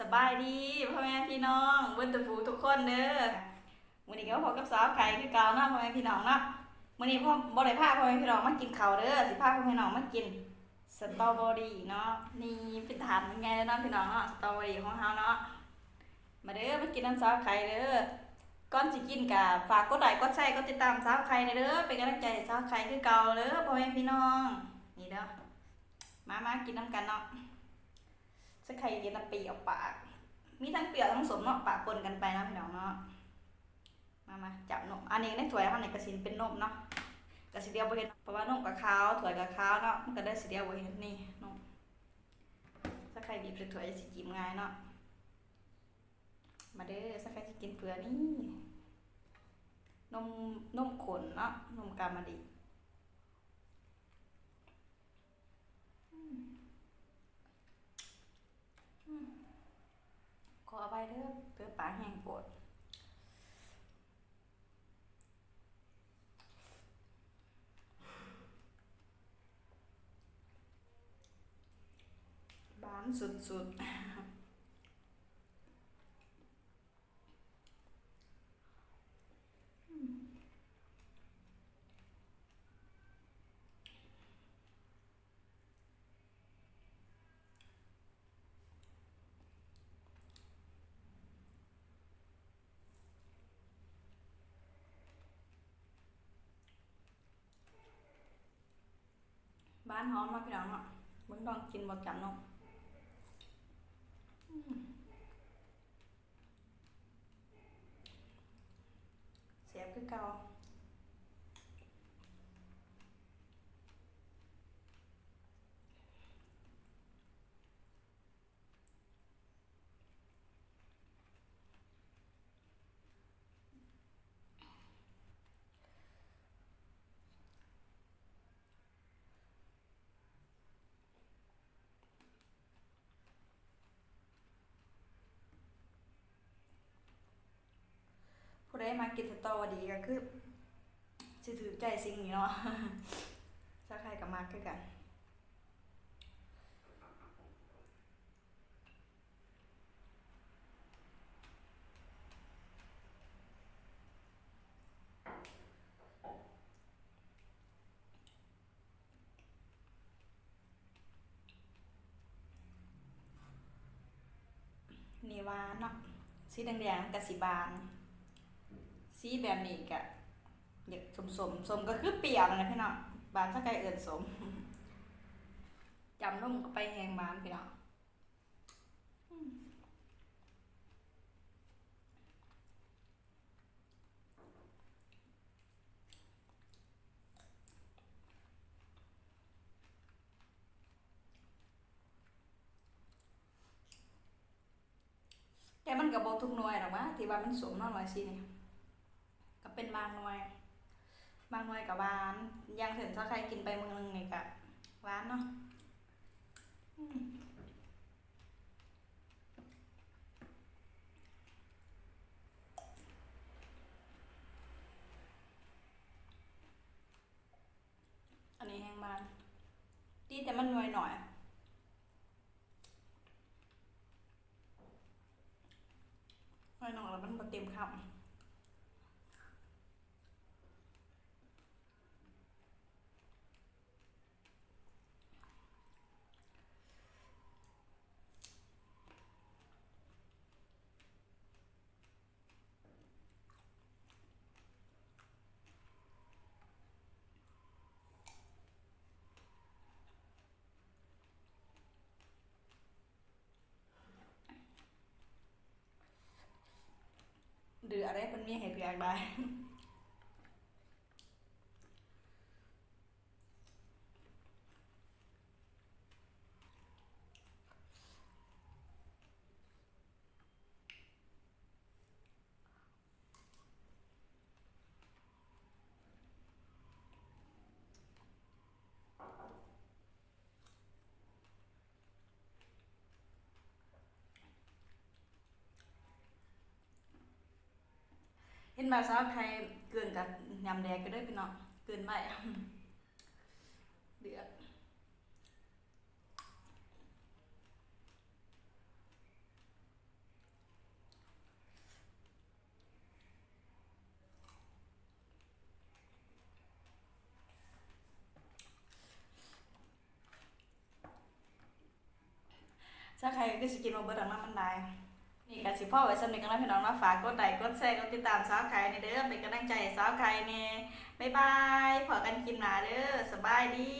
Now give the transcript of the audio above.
สบายดีพ่อแม่พี่น้องเบิ้ลตะฟูทุกคนเด้อวันนี้ก็พบกับสาวไข่คือเก่าเนาะพ่อแม่พี่น้องเนาะวันนี้พ่อบ่ได้พาพ่อแม่พี่น้องมากินข้าวเด้อสิพาพ่อแม่พี่น้องมากินสตรอเบอรี่เนาะนี่เป็นทานยังไงเนาะพี่น้องเนาะสตรอเบอรี่ของเฮาเนาะมาเด้อมากินน้ำสาวไข่เด้อก่อนสิกินกับฝากกดไลค์กดแชร์กดติดตามสาวไข่เด้อเป็นกำลังใจให้สาวไข่คือเก่าเด้อพ่อแม่พี่น้องนี่เด้อมามากินน้ำกันเนาะ สักไข่เย็นน้ำปีออกปาก มีทั้งเปลือกทั้งสมเนาะปะปนกันไปนะพี่น้องเนาะ มามาจับนม อันนี้ในถ้วยเขาในกระสินเป็นนมเนาะกระสิเดียวบ่เห็นเพราะว่านมกับขาวถ้วยกับขาวเนาะ มันก็ได้สิเดียวบ่เห็นนี่นมถ้าใครบีบใส่ถ้วยจะสิกินง่ายเนาะ มาเด้อถ้าใครสิกินเปลือนี่นมนมขนเนาะนมกามะดิขอเอาไว้ เพื่อปลาแห้งโปวดบานสุดๆบ้านหอมมากพี่น้องเนาะมึงต้องกินบดจำนมเสียบคือเก่า ดมากินสตอดีก็คือสิถือใจสิ่งนี้เนาะถ้าใครก็มาคือกันนี่หวาเนาะสีแดงๆกับสีบาน สีแบบนี้กะอยากสมสมสมก็คือเปรี้ยวนะพี่น้องบานสกไก่เอินสมจำนุ่มก็ไปแหงบานพี่น้องแต่มันกับบอทุกหน่วยหรอกวะที่ว่ามันสมน้อยหน่อยสินี่ก็ เป็นบางหน่วย บางหน่วยกับหวานยังเห็นถ้าใครกินไปมือนึงนี่กะหวานเนาะอันนี้แห้งบานดีแต่มันหน่วยหน่อยหน่อยหน่อยแล้วมันเต็มคำ หรืออะไรเป็นมีเหตุการณ์ใด เป็นภาษาไทยเกินกับยำแดงก็ได้พี่น้องเกินไปเดือดถ้าใครก็จะกินมาเบอร์ดังน้ำมันได้ สิพ่อไว้สำนึกกันแล้วพี่น้องนาะฝากกดไลค์กดแชร์กดติดตามสาวไข่ในเด้อเป็นกำลังใจสาวไข่เนี่ยบ๊ายบายพอกันกินหนาเด้อสบายดี